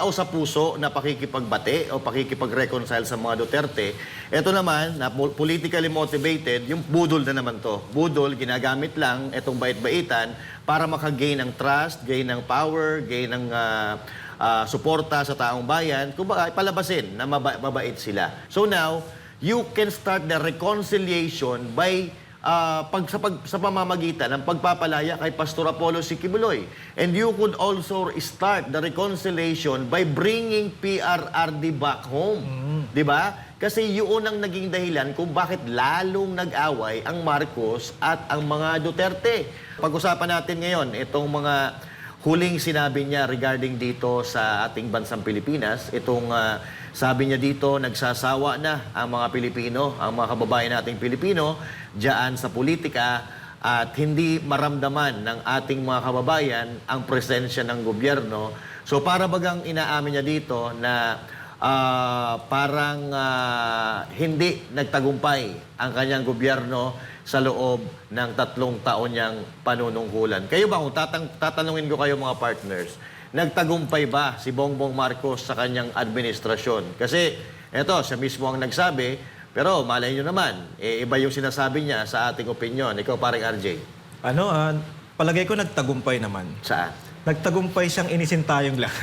tao sa puso na pakikipagbate o pakikipag-reconcile sa mga Duterte. Ito naman, na po- politically motivated, yung budol na naman to. Budol, ginagamit lang itong bait-baitan para makagain ng trust, gain ng power, gain ng ah, ah, suporta sa taong bayan. Kung palabasin na maba- mabait sila. So now, you can start the reconciliation by ah, pag, sa, pag, sa pamamagitan ng pagpapalaya kay Pastor Apollo Sikibuloy. And you could also start the reconciliation by bringing PRRD back home. Di ba? Kasi yun ang naging dahilan kung bakit lalong nag-away ang Marcos at ang mga Duterte. Pag-usapan natin ngayon itong mga huling sinabi niya regarding dito sa ating bansang Pilipinas. Itong ah, sabi niya dito, nagsasawa na ang mga Pilipino, ang mga kababayan nating Pilipino, diyan sa politika at hindi maramdaman ng ating mga kababayan ang presensya ng gobyerno. So para bagang inaamin niya dito na ah, parang ah, hindi nagtagumpay ang kanyang gobyerno sa loob ng tatlong taon niyang panunungkulan. Kayo ba, kung tatang, tatanungin ko kayo mga partners, nagtagumpay ba si Bongbong Marcos sa kanyang administrasyon? Kasi eto, siya mismo ang nagsabi, pero malay nyo naman, eh, iba yung sinasabi niya sa ating opinion. Ikaw, parang RJ, Ano, ah, palagay ko nagtagumpay naman. saan? Nagtagumpay siyang inisintayong lang.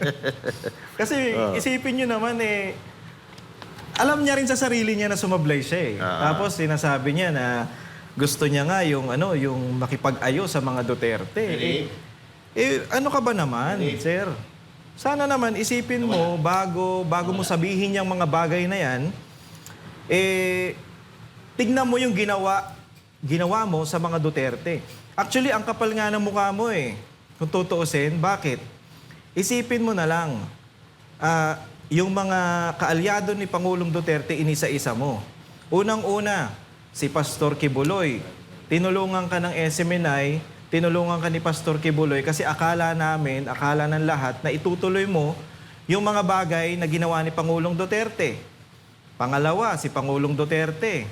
Kasi isipin nyo naman eh, alam niya rin sa sarili niya na sumablay siya eh. Ah. Tapos sinasabi niya na gusto niya nga yung ano, yung makipag-ayo sa mga Duterte. Eh, eh, ano ka ba naman, sir? Sana naman isipin mo bago bago mo sabihin yung mga bagay na yan, eh tignan mo yung ginawa ginawa mo sa mga Duterte. Actually, ang kapal nga ng mukha mo eh. Kung tutuusin, bakit? Isipin mo na lang, ah, yung mga kaalyado ni Pangulong Duterte, inisa-isa mo. Unang-una, si Pastor Kibuloy. Tinulungan ka ng SMNI, tinulungan ka ni Pastor Kibuloy kasi akala namin, akala ng lahat na itutuloy mo yung mga bagay na ginawa ni Pangulong Duterte. Pangalawa, si Pangulong Duterte.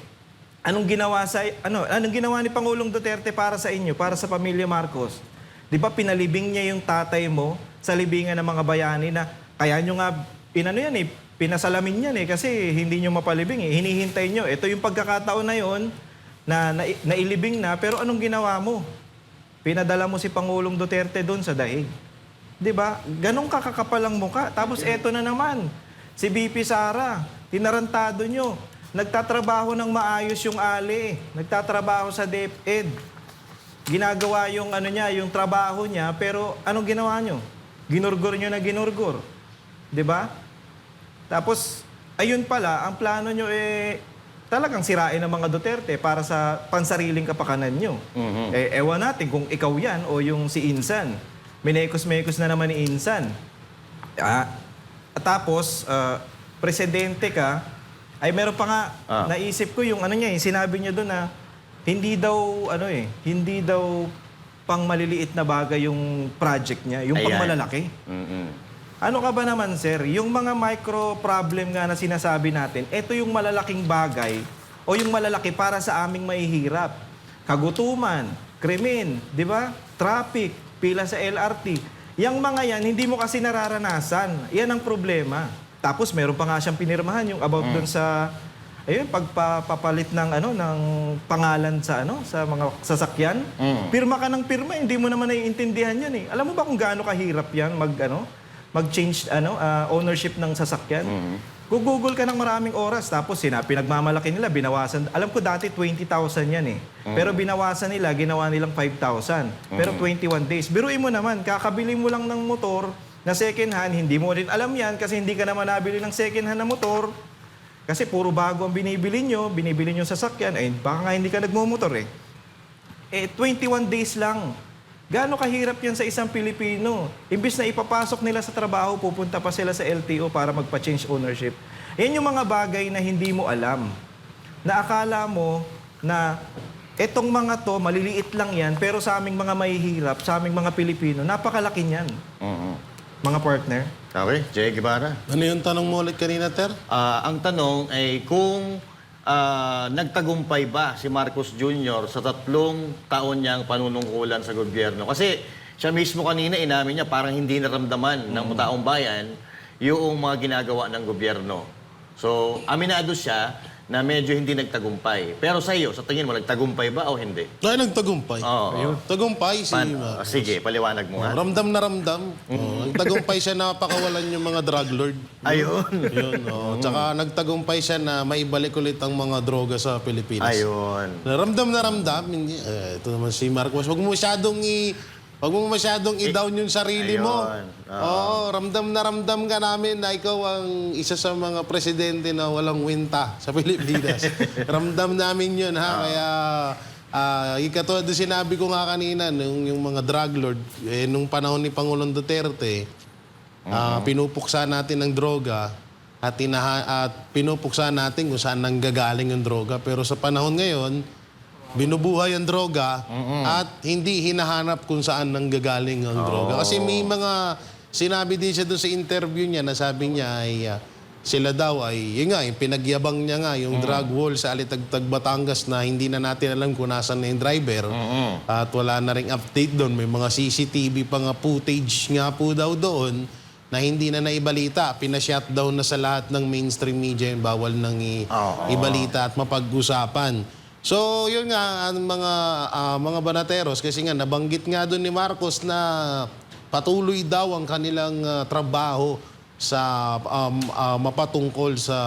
Anong ginawa sa ano, anong ginawa ni Pangulong Duterte para sa inyo, para sa pamilya Marcos? 'Di ba pinalibing niya yung tatay mo sa libingan ng mga bayani na kaya nyo nga inano yan eh, pinasalamin yan eh kasi hindi nyo mapalibing eh. Hinihintay nyo. Ito yung pagkakataon na yon na, na nailibing na pero anong ginawa mo? Pinadala mo si Pangulong Duterte doon sa dahig. 'Di ba? Ganong kakakapal ang muka. Tapos eto na naman, si BP Sara, tinarantado nyo. Nagtatrabaho ng maayos yung ali. Nagtatrabaho sa DepEd. Ginagawa yung ano niya, yung trabaho niya, pero anong ginawa nyo? Ginurgor nyo na ginurgor. 'Di ba? Tapos, ayun pala, ang plano nyo eh, talagang sirain ng mga Duterte para sa pansariling kapakanan nyo. Eh, ewan natin kung ikaw yan o yung si Insan. Minekos-mekos na naman ni Insan. Ah, tapos, ah, presidente ka, ay meron pa nga, Ah. naisip ko yung ano niya, yung sinabi niya doon na hindi daw, ano eh, hindi daw pang maliliit na bagay yung project niya, yung pang Ayan. malalaki. Mm-mm. Ano ka ba naman, sir? Yung mga micro problem nga na sinasabi natin, ito yung malalaking bagay o yung malalaki para sa aming mahihirap. Kagutuman, krimen, di ba? Traffic, pila sa LRT. Yang mga yan, hindi mo kasi nararanasan. Yan ang problema. Tapos meron pa nga siyang pinirmahan yung about doon sa ayun pagpapalit ng ano ng pangalan sa ano sa mga sasakyan. Mm. Pirma ka ng pirma, hindi mo naman naiintindihan 'yan eh. Alam mo ba kung gaano kahirap 'yan mag ano mag-change ano ah, ownership ng sasakyan? Google ka ng maraming oras tapos sina pinagmamalaki nila binawasan. Alam ko dati 20,000 yan eh. Pero binawasan nila ginawa nilang 5,000. Pero 21 days. Biruin mo naman, kakabili mo lang ng motor na second hand, hindi mo rin alam yan kasi hindi ka naman nabili ng second hand na motor. Kasi puro bago ang binibili nyo, binibili nyo sasakyan, eh baka nga hindi ka nagmumotor eh. Eh, 21 days lang. Gaano kahirap yan sa isang Pilipino? Imbis na ipapasok nila sa trabaho, pupunta pa sila sa LTO para magpa-change ownership. Yan yung mga bagay na hindi mo alam. Na akala mo na etong mga to, maliliit lang yan, pero sa aming mga mahihirap, sa aming mga Pilipino, napakalaki niyan. Mm-mm. Mga partner. Okay, Jay Guevara. Ano yung tanong mo ulit kanina, Ter? Ah, ang tanong ay kung ah, nagtagumpay ba si Marcos Jr. sa tatlong taon niyang panunungkulan sa gobyerno? Kasi siya mismo kanina inamin niya parang hindi naramdaman ng taong bayan yung mga ginagawa ng gobyerno. So, aminado siya na medyo hindi nagtagumpay. Pero sa iyo, sa tingin mo, nagtagumpay ba o hindi? Dahil nagtagumpay. Oo. Tagumpay si Pan- Ma- ah, sige, paliwanag mo nga. Ramdam na ramdam. Oo, ang tagumpay siya na pakawalan yung mga drug lord. Ayun. Yun, oh. Tsaka nagtagumpay siya na maibalik ulit ang mga droga sa Pilipinas. Ayun. Ramdam na ramdam. Hindi, eh, ito naman si Marcos. Huwag mo masyadong i... Huwag mo masyadong i-down yung sarili mo. Ayun. Oo, ramdam na ramdam ka namin na ikaw ang isa sa mga presidente na walang winta sa Pilipinas. ramdam namin yun, ha? Kaya, ah katulad na sinabi ko nga kanina, nung, yung mga drug lord, eh, nung panahon ni Pangulong Duterte, ah, pinupuksa natin ng droga at, tinaha, at pinupuksa natin kung saan nanggagaling yung droga. Pero sa panahon ngayon, binubuhay ang droga at hindi hinahanap kung saan nanggagaling ang droga. Kasi may mga sinabi din siya doon sa interview niya na sabi niya ay ah, sila daw ay, yun nga, yung pinagyabang niya nga, yung drug wall sa Alitagtag, Batangas na hindi na natin alam kung nasan na yung driver. At wala na ring update doon. May mga CCTV pa nga footage nga po daw doon na hindi na naibalita. Pina-shutdown na sa lahat ng mainstream media yung bawal nang i- Oo. ibalita at mapag-usapan. So, yun nga, ang mga, ah, mga banateros, kasi nga, nabanggit nga doon ni Marcos na patuloy daw ang kanilang ah, trabaho sa um, ah, mapatungkol sa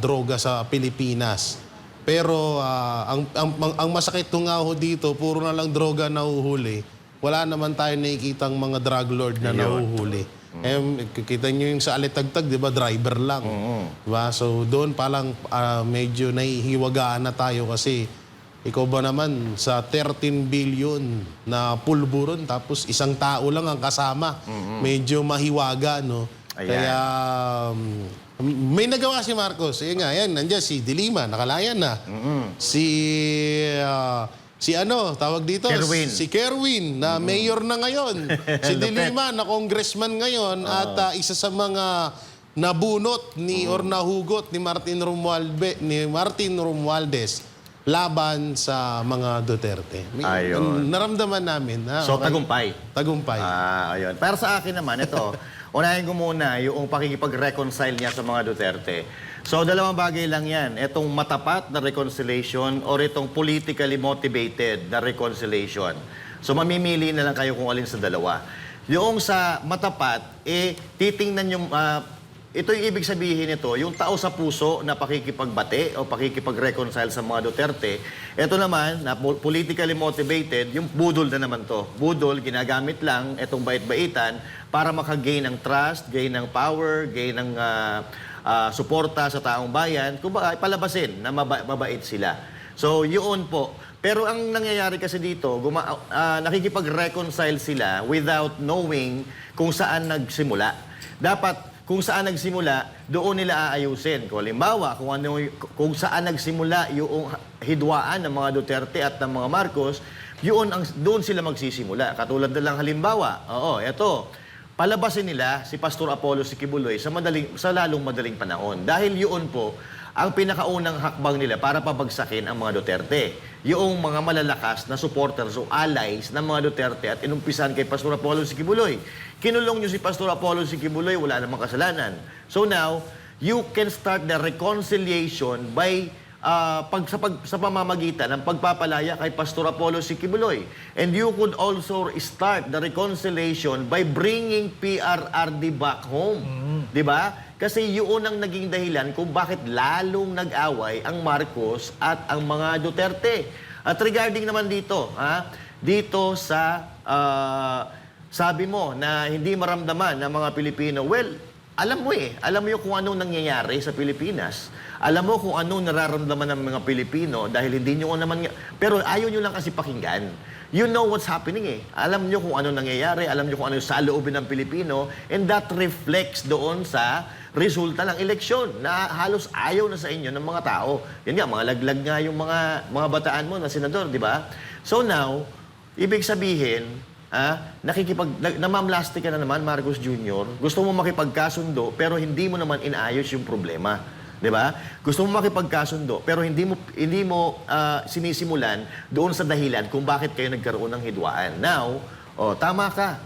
droga sa Pilipinas. Pero ah, ang, ang, ang, ang masakit nung nga ho dito, puro na lang droga na uhuli. Wala naman tayo nakikitang mga drug lord na nahuhuli. Eh, kita nyo yung sa Alitagtag, di ba, driver lang. Di ba? So, doon palang ah, medyo nahihiwagaan na tayo kasi ikaw ba naman sa 13 billion na pulburon tapos isang tao lang ang kasama. Medyo mahiwaga, no? Ayan. Kaya um, may nagawa si Marcos. Eh nga, yan, nandiyan si Dilima, nakalayan na. Si ah, si ano, tawag dito? Kerwin. Si Kerwin, na mayor na ngayon. si Dilima, na congressman ngayon at ah, isa sa mga nabunot ni or nahugot ni Martin Romualde ni Martin Romualdez laban sa mga Duterte. May- Ayun. Naramdaman namin. na So, tagumpay. Tagumpay. Ah, ayun. Para sa akin naman, ito, unahin ko muna yung pakikipag-reconcile niya sa mga Duterte. So, dalawang bagay lang yan. Itong matapat na reconciliation or itong politically motivated na reconciliation. So, mamimili na lang kayo kung alin sa dalawa. Yung sa matapat, eh, titingnan yung... ah, ito yung ibig sabihin nito, yung tao sa puso na pakikipagbate o pakikipag-reconcile sa mga Duterte. Ito naman, na po- politically motivated, yung budol na naman to. Budol, ginagamit lang itong bait-baitan para makagain ng trust, gain ng power, gain ng ah, ah, suporta sa taong bayan. Kung ba, palabasin na maba- mabait sila. So, yun po. Pero ang nangyayari kasi dito, guma- ah, nakikipag-reconcile sila without knowing kung saan nagsimula. Dapat kung saan nagsimula, doon nila aayusin. Kung halimbawa, kung, ano, kung saan nagsimula yung hidwaan ng mga Duterte at ng mga Marcos, yun ang, doon sila magsisimula. Katulad na lang halimbawa, oo, eto, palabasin nila si Pastor Apollo si Kibuloy sa, madaling, sa lalong madaling panahon. Dahil yun po, ang pinakaunang hakbang nila para pabagsakin ang mga Duterte. Yung mga malalakas na supporters o allies ng mga Duterte at inumpisan kay Pastor Apollo si Kibuloy. Kinulong nyo si Pastor Apollo si Kibuloy, wala namang kasalanan. So now, you can start the reconciliation by ah, pag, sa, pag, sa pamamagitan ng pagpapalaya kay Pastor Apollo si Kibuloy. And you could also start the reconciliation by bringing PRRD back home. Di ba? Kasi yun ang naging dahilan kung bakit lalong nag-away ang Marcos at ang mga Duterte. At regarding naman dito, ha, dito sa ah, sabi mo na hindi maramdaman ng mga Pilipino, well, alam mo eh, alam mo yung kung anong nangyayari sa Pilipinas. Alam mo kung anong nararamdaman ng mga Pilipino dahil hindi nyo naman... Pero ayaw nyo lang kasi pakinggan. You know what's happening eh. Alam nyo kung ano nangyayari, alam nyo kung ano yung saloobin ng Pilipino, and that reflects doon sa resulta ng eleksyon na halos ayaw na sa inyo ng mga tao. Yan nga, mga laglag nga yung mga, mga bataan mo na senador, di ba? So now, ibig sabihin, Ah, nakikipag na- namamlasti ka na naman Marcos Jr. Gusto mo makipagkasundo pero hindi mo naman inaayos yung problema. 'Di ba? Gusto mo makipagkasundo pero hindi mo hindi mo ah, sinisimulan doon sa dahilan kung bakit kayo nagkaroon ng hidwaan. Now, Oh, tama ka.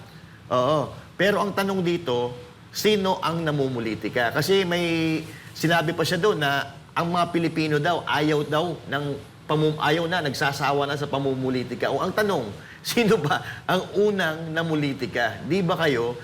Oo. Pero ang tanong dito, sino ang namumulitika? Kasi may sinabi pa siya doon na ang mga Pilipino daw ayaw daw ng pamum ayaw na nagsasawa na sa pamumulitika. O ang tanong, sino ba ang unang namulitika? Di ba kayo